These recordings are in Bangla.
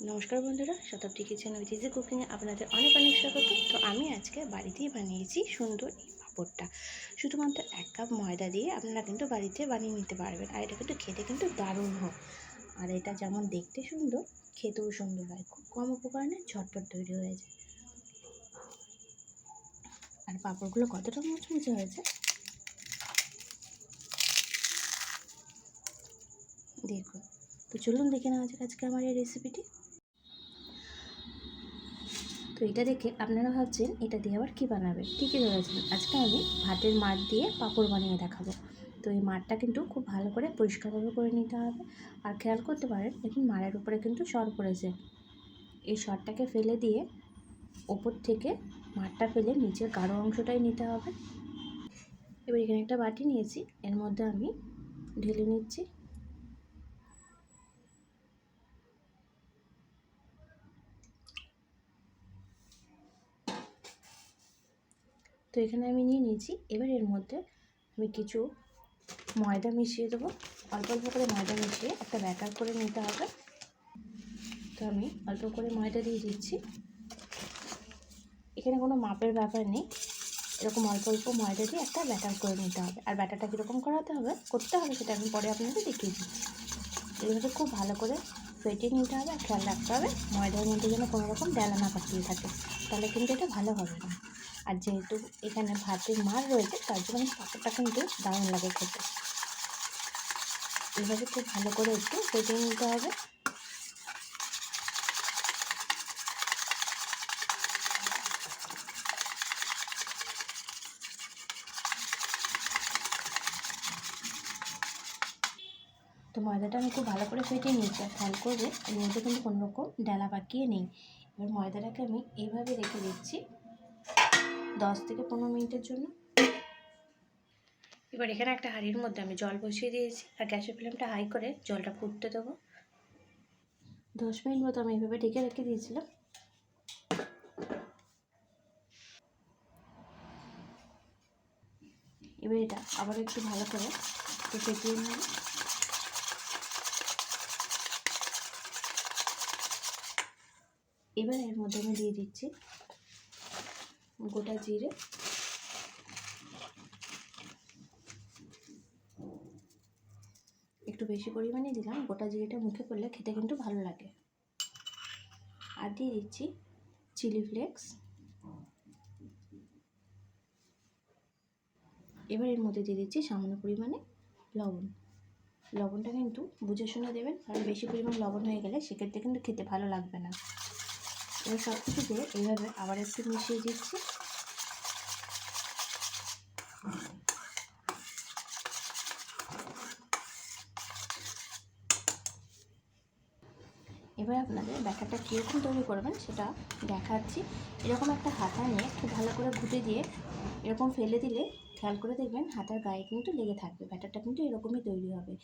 নমস্কার বন্ধুরা, শতাব্দী কিচেন উইথ ইজি কুকিংয়ে আপনাদের অনেক অনেক স্বাগত। তো আমি আজকে বাড়িতেই বানিয়েছি সুন্দর এই পাঁপড়টা। শুধুমাত্র এক কাপ ময়দা দিয়ে আপনারা কিন্তু বাড়িতে বানিয়ে নিতে পারবেন। আর এটা কিন্তু খেতে কিন্তু দারুণ হয়। আর এটা যেমন দেখতে সুন্দর, খেতেও সুন্দর হয়। খুব কম উপকরণে ঝটপট তৈরি হয়ে যায়। আর পাঁপড়গুলো কতটা মুচমুচে হয়েছে? দেখুন। তো চলুন দেখে নেওয়া যাক আজকে আমার এই রেসিপিটি তো এটা দেখে আপনারা ভাবছেন, এটা দিয়ে আবার কী বানাবে? ঠিকই ধরেছেন। আজকে আমি ভাতের মাঠ দিয়ে পাঁপড় বানিয়ে দেখাবো। তো এই মাঠটা কিন্তু খুব ভালো করে পরিষ্কারভাবে করে নিতে হবে। আর খেয়াল করতে পারেন, দেখুন মাড়ের উপরে কিন্তু সর পড়েছে। এই সরটাকে ফেলে দিয়ে ওপর থেকে মাঠটা ফেলে নিচের গাঢ় অংশটাই নিতে হবে। এবার এখানে একটা বাটি নিয়েছি। এর মধ্যে আমি ঢেলে নিচ্ছি। তো এখানে আমি নিয়ে নিয়েছি। এবার এর মধ্যে আমি কিছু ময়দা মিশিয়ে দেবো। অল্প অল্প করে ময়দা মিশিয়ে একটা ব্যাটার করে নিতে হবে। তো আমি অল্প করে ময়দা দিয়ে দিচ্ছি। এখানে কোনো মাপের ব্যাপার নেই। এরকম অল্প অল্প ময়দা দিয়ে একটা ব্যাটার করে নিতে হবে। আর ব্যাটারটা কীরকম করাতে হবে, করতে হবে সেটা আমি পরে আপনাদের দেখিয়ে দিচ্ছি। এইভাবে খুব ভালো করে ফেটিয়ে নিতে হবে। আর খেয়াল রাখতে হবে ময়দার মধ্যে যেন কোনো রকম ডেলা না পাকিয়ে থাকে। তাহলে কিন্তু এটা ভালো হবে না। আর যেহেতু এখানে ভাতের মার রয়েছে, তার জন্য পাঁপড়টা কিন্তু দারুণ লাগে খেতে। এইভাবে খুব ভালো করে একটু ফেটিয়ে নিতে হবে। তো ময়দাটা আমি খুব ভালো করে ফেটিয়ে নিয়েছি আর খেয়াল করবে, এর মধ্যে কিন্তু কোনো রকম ডেলা পাকিয়ে নেই। এবার ময়দাটাকে আমি এইভাবে রেখে দিচ্ছি। দশ থেকে পনেরো মিনিটের জন্য। এবার এখানে একটা হাঁড়ির মধ্যে আমি জল বসিয়ে দিয়েছি, আর গ্যাসের ফ্লেমটা হাই করে জলটা ফুটতে দেবো। দশ মিনিট মতো আমি এইভাবে ঢেকে রেখে দিয়েছিলাম। এবার এটা আবার একটু ভালো করে নেব। এবার এর মধ্যে আমি দিয়ে দিচ্ছি গোটা জিরে। একটু বেশি পরিমাণে দিলাম। গোটা জিরেটা মুখে পড়লে খেতে কিন্তু ভালো লাগে। আর দিয়ে দিচ্ছি চিলি ফ্লেক্স। এবার এর মধ্যে দিয়ে দিচ্ছি সামান্য পরিমাণে লবণ। লবণটা কিন্তু বুঝে শুনে দেবেন, কারণ বেশি পরিমাণ লবণ হয়ে গেলে সেক্ষেত্রে কিন্তু খেতে ভালো লাগবে না। এবার সব কিছু এইভাবে আবার একটু মিশিয়ে দিচ্ছি। এবার আপনাদের ব্যাটারটা কীরকম তৈরি করবেন সেটা দেখাচ্ছি। এরকম একটা হাতা নিয়ে খুব ভালো করে ঘুটে দিয়ে এরকম ফেলে দিলে খেয়াল করে দেখবেন হাতার গায়ে কিন্তু লেগে থাকবে, ব্যাটারটা কিন্তু এরকমই তৈরি হবে।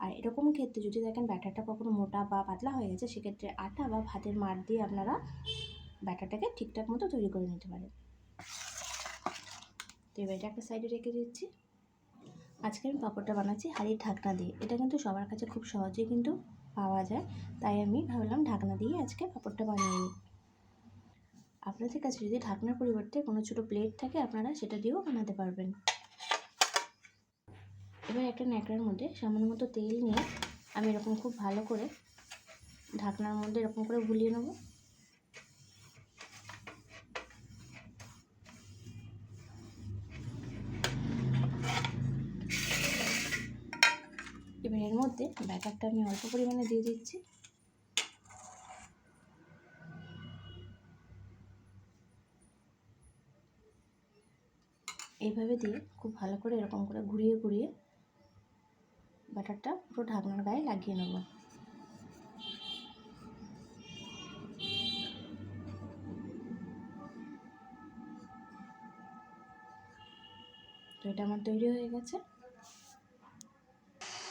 আর এরকম ক্ষেত্রে যদি দেখেন ব্যাটারটা কখনো মোটা বা পাতলা হয়ে গেছে, সেক্ষেত্রে আটা বা ভাতের মার দিয়ে আপনারা ব্যাটারটাকে ঠিকঠাক মতো তৈরি করে নিতে পারেন। তো এবার এটা একটা সাইডে রেখে দিচ্ছি। আজকে আমি পাঁপড়টা বানাচ্ছি হাড়ির ঢাকনা দিয়ে। এটা কিন্তু সবার কাছে খুব সহজেই কিন্তু পাওয়া যায়। তাই আমি ভাবলাম ঢাকনা দিয়ে আজকে পাঁপড়টা বানিয়ে নিই। আপনাদের কাছে যদি ঢাকনার পরিবর্তে কোনো ছোটো প্লেট থাকে, আপনারা সেটা দিয়েও বানাতে পারবেন। এবার একটা ন্যাকড়ার মধ্যে সামান্য মতো তেল নিয়ে আমি এরকম খুব ভালো করে ঢাকনার মধ্যে এরকম করে ভুলিয়ে নেব। এবার এর মধ্যে ব্যাটারটা আমি অল্প পরিমাণে দিয়ে দিচ্ছি। এইভাবে দিয়ে খুব ভালো করে এরকম করে ঘুরিয়ে ঘুরিয়ে ব্যাটারটা পুরো ঢাকনার গায়ে লাগিয়ে নেব। তো এটা আমার তৈরি হয়ে গেছে।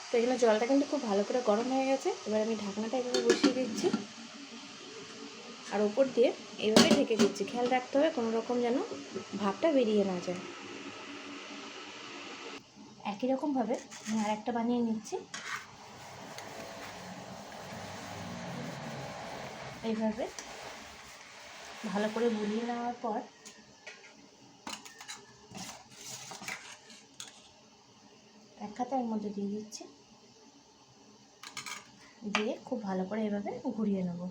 তো এখানে জলটা কিন্তু খুব ভালো করে গরম হয়ে গেছে। এবার আমি ঢাকনাটা এভাবে বসিয়ে দিচ্ছি। আর ওপর দিয়ে এইভাবে ঢেকে দিচ্ছি। খেয়াল রাখতে হবে কোনো রকম যেন ভাবটা বেরিয়ে না যায়। একই রকমভাবে আমি আর একটা বানিয়ে নিচ্ছি। এইভাবে ভালো করে বুলিয়ে নেওয়ার পর এক খাতা এর মধ্যে দিয়ে দিচ্ছি। দিয়ে খুব ভালো করে এভাবে ঘুরিয়ে নেব।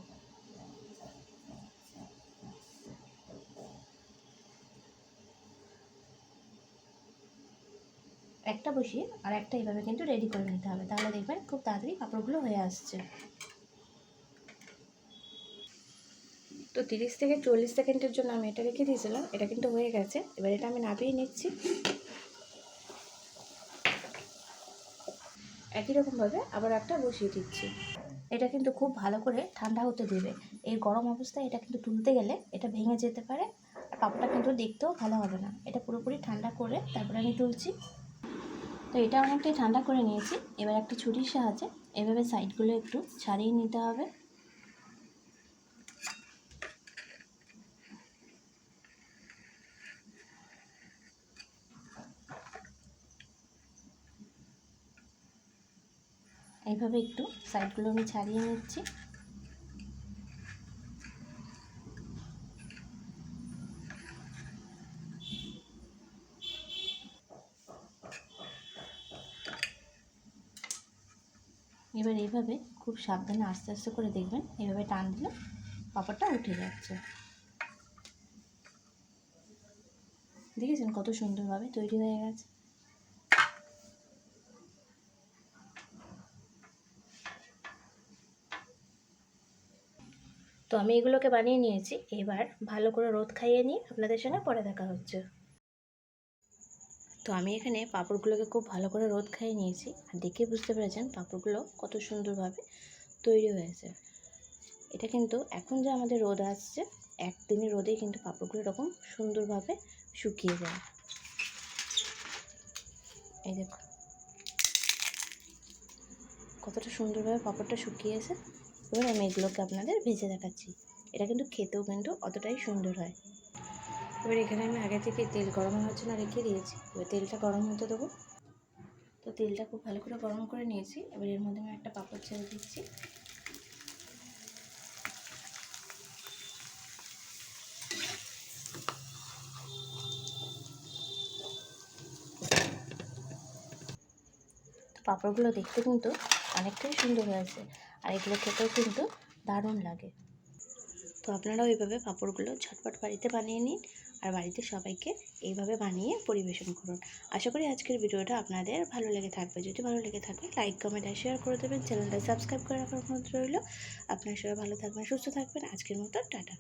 একটা বসিয়ে আর একটা এভাবে কিন্তু রেডি করে নিতে হবে। তাহলে দেখবেন খুব তাড়াতাড়ি কাপড়গুলো হয়ে আসছে। তো তিরিশ থেকে চল্লিশ সেকেন্ডের জন্য আমি এটা রেখে দিয়েছিলাম, এটা কিন্তু হয়ে গেছে। এবার এটা আমি নামিয়ে নিচ্ছি। একই রকমভাবে আবার একটা বসিয়ে দিচ্ছি। এটা কিন্তু খুব ভালো করে ঠান্ডা হতে দেবে। এই গরম অবস্থায় এটা কিন্তু তুলতে গেলে এটা ভেঙে যেতে পারে। আর পাপড়টা কিন্তু দেখতেও ভালো হবে না। এটা পুরোপুরি ঠান্ডা করে তারপরে আমি তুলছি। তো এটা অনেকটাই ঠান্ডা করে নিয়েছি। এবার একটা ছুরির সাহায্যে এভাবে সাইডগুলো একটু ছাড়িয়ে নিতে হবে। এইভাবে একটু সাইডগুলো আমি ছাড়িয়ে নিচ্ছি। এবার এইভাবে খুব সাবধানে আস্তে আস্তে করে দেখবেন এভাবে টান দিলে পাপড়টা উঠে যাচ্ছে। দেখেছেন কত সুন্দরভাবে তৈরি হয়ে গেছে? তো আমি এগুলোকে বানিয়ে নিয়েছি, এবার ভালো করে রোদ খাইয়ে নিয়ে আপনাদের সঙ্গে পরে দেখা হচ্ছে। তো আমি এখানে পাঁপড়গুলোকে খুব ভালো করে রোদ খাইয়ে নিয়েছি। আর দেখে বুঝতে পেরেছেন পাঁপড়গুলো কত সুন্দরভাবে তৈরি হয়েছে। এটা কিন্তু এখন যে আমাদের রোদ আসছে, একদিনের রোদেই কিন্তু পাঁপড়গুলো এরকম সুন্দরভাবে শুকিয়ে যায়। এই দেখো কতটা সুন্দরভাবে পাঁপড়টা শুকিয়েছে। এবার আমি এগুলোকে আপনাদের ভেজে দেখাচ্ছি। এটা কিন্তু খেতেও কিন্তু অতটাই সুন্দর হয়। এবার এখানে আমি আগে থেকে তেল গরম হওয়ার জন্য রেখে দিয়েছি। এবার তেলটা গরম হতে দেবো। তো তেলটা খুব ভালো করে গরম করে নিয়েছি। এবার এর মধ্যে আমি একটা পাঁপড় ছেড়ে দিচ্ছি। পাঁপড়গুলো দেখতে কিন্তু অনেকটাই সুন্দর হয়েছে। আর এগুলো খেতেও কিন্তু দারুণ লাগে। তো আপনারাও এইভাবে পাঁপড়গুলো ঝটপট বাড়িতে বানিয়ে নিন আর বাড়িতে সবাইকে এইভাবে বানিয়ে পরিবেশন করুন। আশা করি আজকের ভিডিওটা আপনাদের ভালো লেগে থাকবে। যদি ভালো লেগে থাকে লাইক কমেন্ট আর শেয়ার করে দেবেন। চ্যানেলটা সাবস্ক্রাইব করে রাখার অনুরোধ রইল। আপনারা সবাই ভালো থাকবেন, সুস্থ থাকবেন। আজকের মতো টাটা।